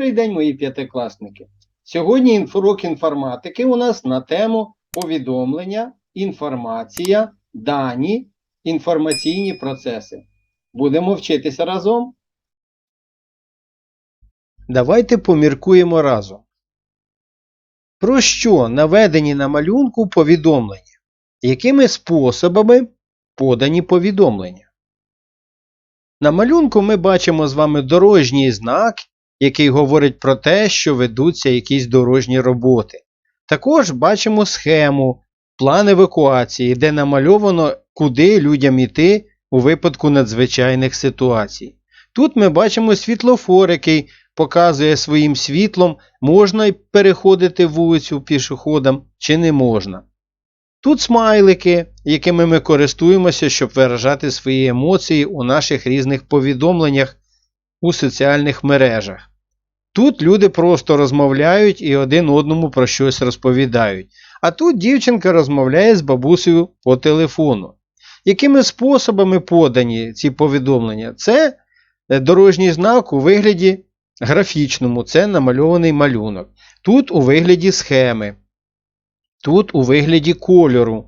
Добрий день, мої п'ятикласники. Сьогодні інф- урок інформатики у нас на тему повідомлення, інформація, дані, інформаційні процеси. Будемо вчитися разом. Давайте поміркуємо разом. Про що наведені на малюнку повідомлення? Якими способами подані повідомлення? На малюнку ми бачимо з вами дорожній знак, який говорить про те, що ведуться якісь дорожні роботи. Також бачимо схему, план евакуації, де намальовано, куди людям йти у випадку надзвичайних ситуацій. Тут ми бачимо світлофор, який показує своїм світлом, можна переходити вулицю пішоходам чи не можна. Тут смайлики, якими ми користуємося, щоб виражати свої емоції у наших різних повідомленнях у соціальних мережах. Тут люди просто розмовляють і один одному про щось розповідають. А тут дівчинка розмовляє з бабусею по телефону. Якими способами подані ці повідомлення? Це е, дорожній знак у вигляді графічному, це намальований малюнок. Тут у вигляді схеми. Тут у вигляді кольору.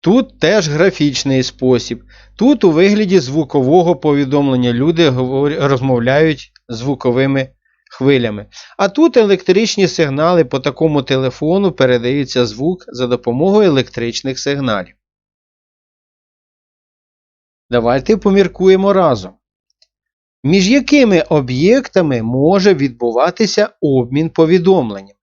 Тут теж графічний спосіб. Тут у вигляді звукового повідомлення люди розмовляють звуковими хвилями. А тут електричні сигнали по такому телефону передається звук за допомогою електричних сигналів. Давайте поміркуємо разом. Між якими об'єктами може відбуватися обмін повідомленнями?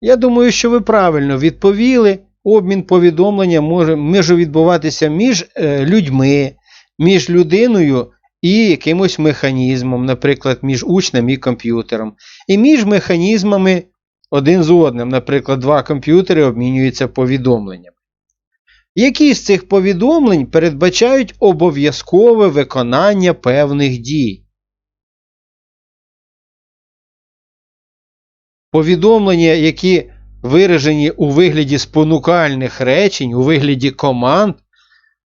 Я думаю, що ви правильно відповіли. Обмін повідомлення може, може відбуватися між е, людьми, між людиною і якимось механізмом, наприклад, між учнем і комп'ютером, і між механізмами один з одним, наприклад, два комп'ютери обмінюються повідомленнями. Які з цих повідомлень передбачають обов'язкове виконання певних дій? Повідомлення, які виражені у вигляді спонукальних речень, у вигляді команд,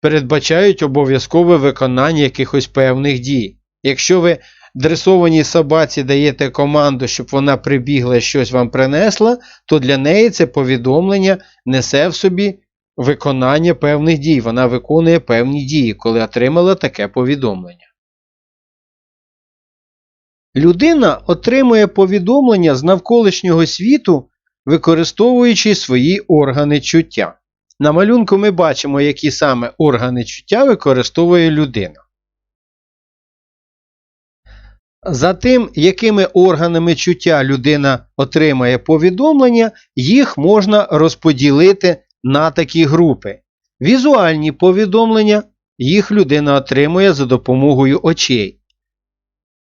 передбачають обов'язкове виконання якихось певних дій. Якщо ви дресованій собаці даєте команду, щоб вона прибігла і щось вам принесла, то для неї це повідомлення несе в собі виконання певних дій. Вона виконує певні дії, коли отримала таке повідомлення. Людина отримує повідомлення з навколишнього світу, використовуючи свої органи чуття. На малюнку ми бачимо, які саме органи чуття використовує людина. За тим, якими органами чуття людина отримає повідомлення, їх можна розподілити на такі групи. Візуальні повідомлення їх людина отримує за допомогою очей.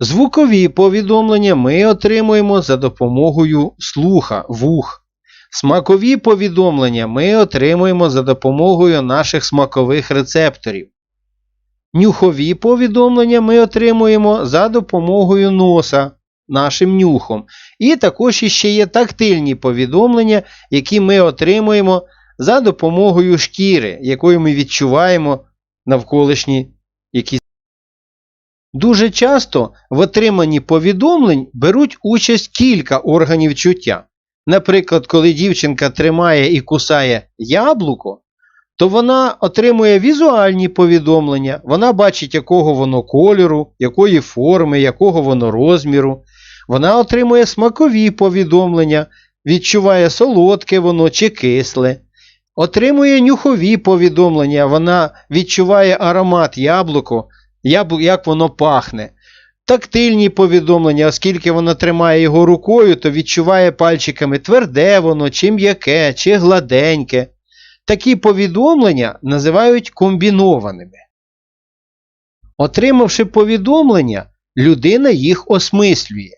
Звукові повідомлення ми отримуємо за допомогою слуха, вух. Смакові повідомлення ми отримуємо за допомогою наших смакових рецепторів. Нюхові повідомлення ми отримуємо за допомогою носа, нашим нюхом. І також іще є тактильні повідомлення, які ми отримуємо за допомогою шкіри, якою ми відчуваємо навколишні якісь. Дуже часто в отриманні повідомлень беруть участь кілька органів чуття. Наприклад, коли дівчинка тримає і кусає яблуко, то вона отримує візуальні повідомлення, вона бачить, якого воно кольору, якої форми, якого воно розміру. Вона отримує смакові повідомлення, відчуває солодке воно чи кисле. Отримує нюхові повідомлення, вона відчуває аромат яблуко, як воно пахне. Тактильні повідомлення, оскільки вона тримає його рукою, то відчуває пальчиками тверде воно, чи м'яке, чи гладеньке. Такі повідомлення називають комбінованими. Отримавши повідомлення, людина їх осмислює.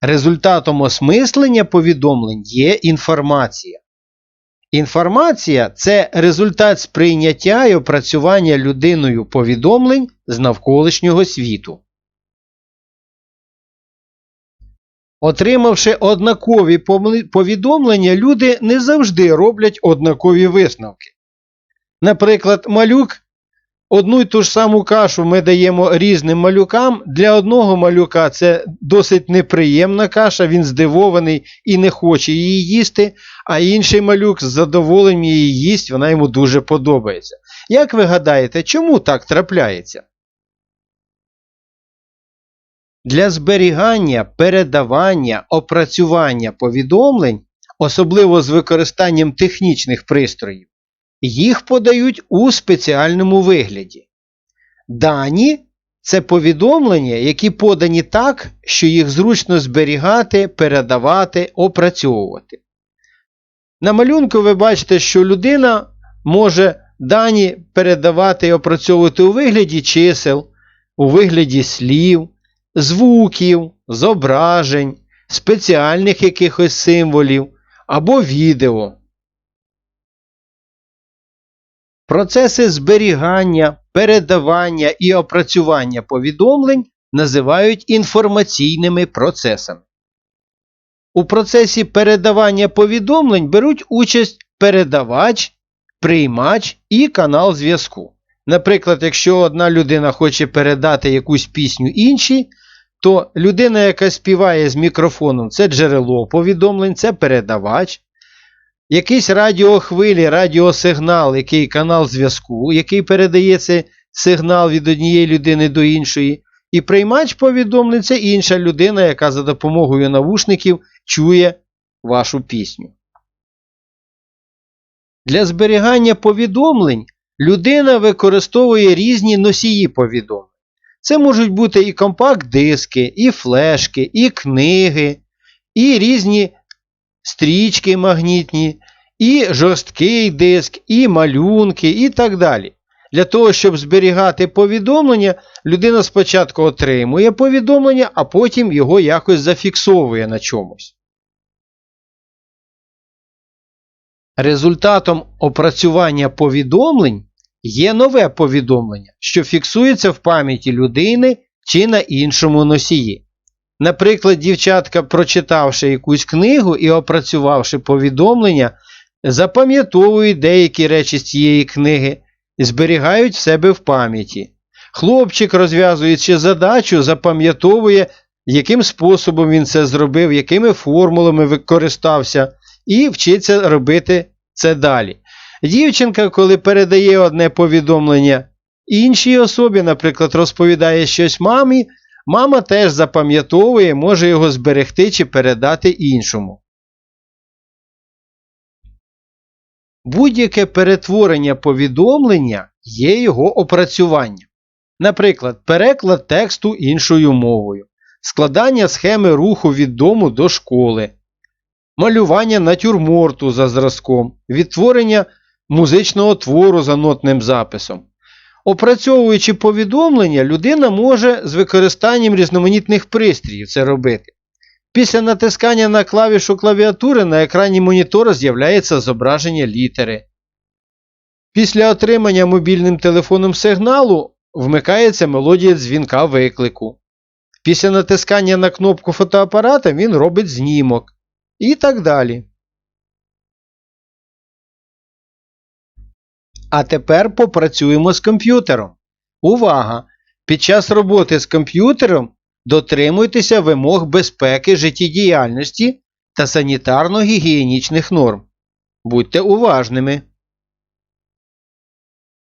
Результатом осмислення повідомлень є інформація. Інформація це результат сприйняття і опрацювання людиною повідомлень з навколишнього світу. Отримавши однакові повідомлення, люди не завжди роблять однакові висновки. Наприклад, малюк одну й ту ж саму кашу ми даємо різним малюкам, для одного малюка це досить неприємна каша, він здивований і не хоче її їсти, а інший малюк з задоволенням її їсть, вона йому дуже подобається. Як ви гадаєте, чому так трапляється? Для зберігання, передавання, опрацювання повідомлень, особливо з використанням технічних пристроїв, їх подають у спеціальному вигляді. Дані це повідомлення, які подані так, що їх зручно зберігати, передавати, опрацьовувати. На малюнку ви бачите, що людина може дані передавати і опрацьовувати у вигляді чисел, у вигляді слів, звуків, зображень, спеціальних якихось символів або відео. Процеси зберігання, передавання і опрацювання повідомлень називають інформаційними процесами. У процесі передавання повідомлень беруть участь передавач, приймач і канал зв'язку. Наприклад, якщо одна людина хоче передати якусь пісню іншій, то людина, яка співає з мікрофоном, це джерело повідомлень, це передавач. Якийсь радіохвилі, радіосигнал, який канал зв'язку, який передає цей сигнал від однієї людини до іншої. І приймач повідомлень це інша людина, яка за допомогою навушників чує вашу пісню. Для зберігання повідомлень людина використовує різні носії повідомлень. Це можуть бути і компакт-диски, і флешки, і книги, і різні стрічки магнітні, і жорсткий диск, і малюнки, і так далі. Для того, щоб зберігати повідомлення, людина спочатку отримує повідомлення, а потім його якось зафіксовує на чомусь. Результатом опрацювання повідомлень є нове повідомлення, що фіксується в пам'яті людини чи на іншому носії. Наприклад, дівчатка, прочитавши якусь книгу і опрацювавши повідомлення, запам'ятовують деякі речі з цієї книги і зберігають в себе в пам'яті. Хлопчик, розв'язуючи задачу, запам'ятовує, яким способом він це зробив, якими формулами використався, і вчиться робити це далі. Дівчинка, коли передає одне повідомлення іншій особі, наприклад, розповідає щось мамі, мама теж запам'ятовує, може його зберегти чи передати іншому. Будь-яке перетворення повідомлення є його опрацюванням. Наприклад, переклад тексту іншою мовою, складання схеми руху від дому до школи, малювання натюрморту за зразком, відтворення музичного твору за нотним записом. Опрацьовуючи повідомлення, людина може з використанням різноманітних пристроїв це робити. Після натискання на клавішу клавіатури на екрані монітора з'являється зображення літери. Після отримання мобільним телефоном сигналу вмикається мелодія дзвінка виклику. Після натискання на кнопку фотоапарата він робить знімок. І так далі. А тепер попрацюємо з комп'ютером. Увага! Під час роботи з комп'ютером дотримуйтеся вимог безпеки життєдіяльності та санітарно-гігієнічних норм. Будьте уважними.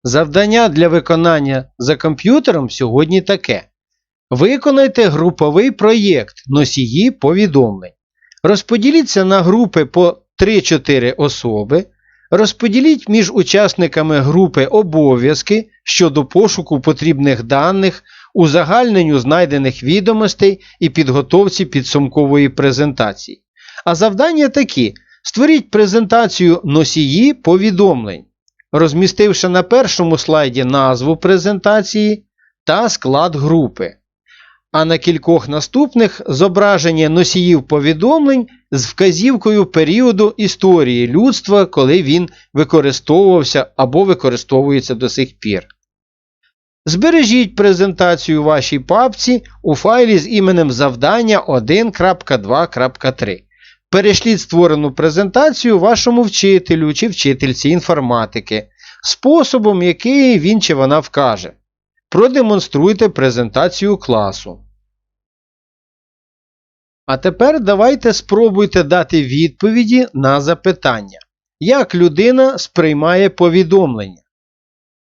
Завдання для виконання за комп'ютером сьогодні таке. Виконайте груповий проєкт носії повідомлень. Розподіліться на групи по 3-4 особи. Розподіліть між учасниками групи обов'язки щодо пошуку потрібних даних, узагальненню знайдених відомостей і підготовці підсумкової презентації. А завдання такі: створіть презентацію носії повідомлень, розмістивши на першому слайді назву презентації та склад групи. А на кількох наступних зображення носіїв повідомлень з вказівкою періоду історії людства, коли він використовувався або використовується до сих пір. Збережіть презентацію вашій папці у файлі з іменем завдання 1.2.3. Перешліть створену презентацію вашому вчителю чи вчительці інформатики. способом, який він чи вона вкаже. Продемонструйте презентацію класу. А тепер давайте спробуйте дати відповіді на запитання. Як людина сприймає повідомлення?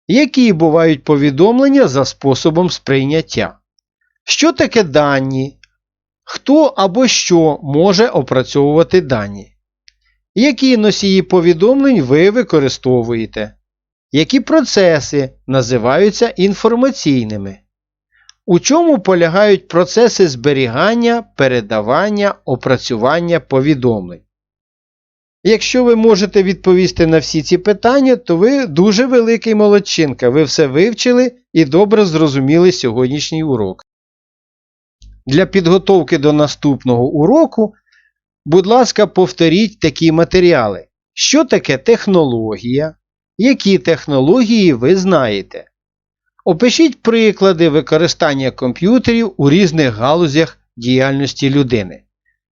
Які бувають повідомлення за способом сприйняття? Що таке дані? Хто або що може опрацьовувати дані? Які носії повідомлень ви використовуєте? Які процеси називаються інформаційними? У чому полягають процеси зберігання, передавання, опрацювання повідомлень? Якщо ви можете відповісти на всі ці питання, то ви дуже великий молодчинка. Ви все вивчили і добре зрозуміли сьогоднішній урок. Для підготовки до наступного уроку, будь ласка, повторіть такі матеріали. Що таке технологія? Які технології ви знаєте? Опишіть приклади використання комп'ютерів у різних галузях діяльності людини.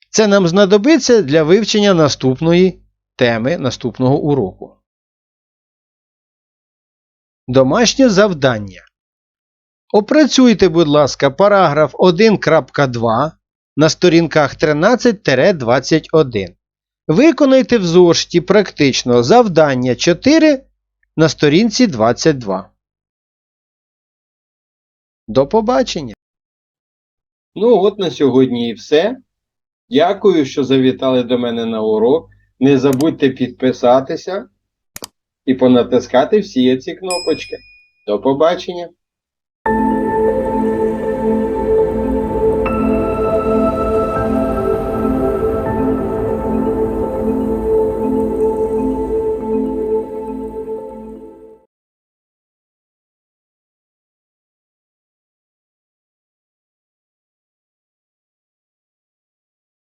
Це нам знадобиться для вивчення наступної теми наступного уроку. Домашнє завдання. Опрацюйте, будь ласка, параграф 1.2 на сторінках 13-21. Виконайте в зошиті практично завдання 4 на сторінці 22. До побачення. Ну, от на сьогодні і все. Дякую, що завітали до мене на урок. Не забудьте підписатися і понатискати всі ці кнопочки. До побачення!